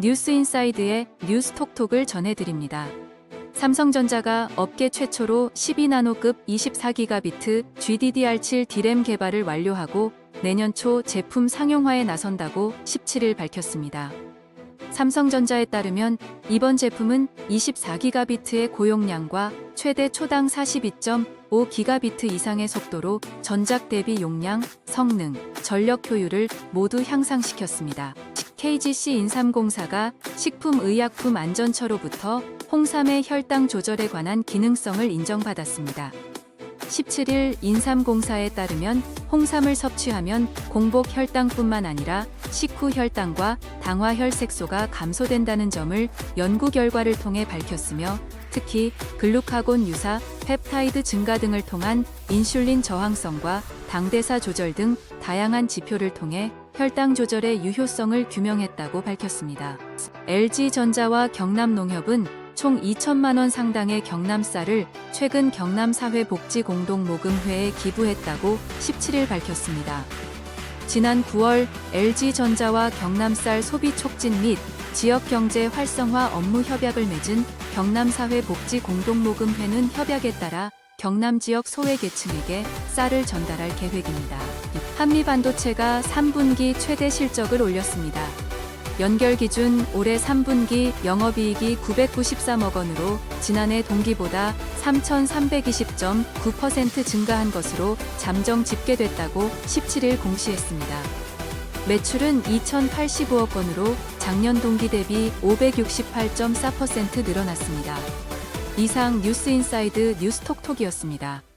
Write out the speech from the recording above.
뉴스인사이드의 뉴스톡톡을 전해드립니다. 삼성전자가 업계 최초로 12나노급 24기가비트 GDDR7 D램 개발을 완료하고 내년 초 제품 상용화에 나선다고 17일 밝혔습니다. 삼성전자에 따르면 이번 제품은 24기가비트의 고용량과 최대 초당 42.5기가비트 이상의 속도로 전작 대비 용량, 성능, 전력 효율을 모두 향상시켰습니다. KGC 인삼공사가 식품의약품 안전처로부터 홍삼의 혈당 조절에 관한 기능성을 인정받았습니다. 17일 인삼공사에 따르면 홍삼을 섭취하면 공복 혈당뿐만 아니라 식후 혈당과 당화 혈색소가 감소된다는 점을 연구 결과를 통해 밝혔으며 특히 글루카곤 유사, 펩타이드 증가 등을 통한 인슐린 저항성과 당대사 조절 등 다양한 지표를 통해 혈당 조절의 유효성을 규명했다고 밝혔습니다. LG전자와 경남농협은 총 2천만 원 상당의 경남 쌀을 최근 경남 사회 복지 공동 모금회에 기부했다고 17일 밝혔습니다. 지난 9월 LG전자와 경남쌀 소비 촉진 및 지역 경제 활성화 업무 협약을 맺은 경남사회복지공동모금회는 협약에 따라 경남 지역 소외계층에게 쌀을 전달할 계획입니다. 한미 반도체가 3분기 최대 실적을 올렸습니다. 연결 기준 올해 3분기 영업이익이 993억 원으로 지난해 동기보다 3,320.9% 증가한 것으로 잠정 집계됐다고 17일 공시했습니다. 매출은 2,085억 원으로 작년 동기 대비 568.4% 늘어났습니다. 이상 뉴스인사이드 뉴스톡톡이었습니다.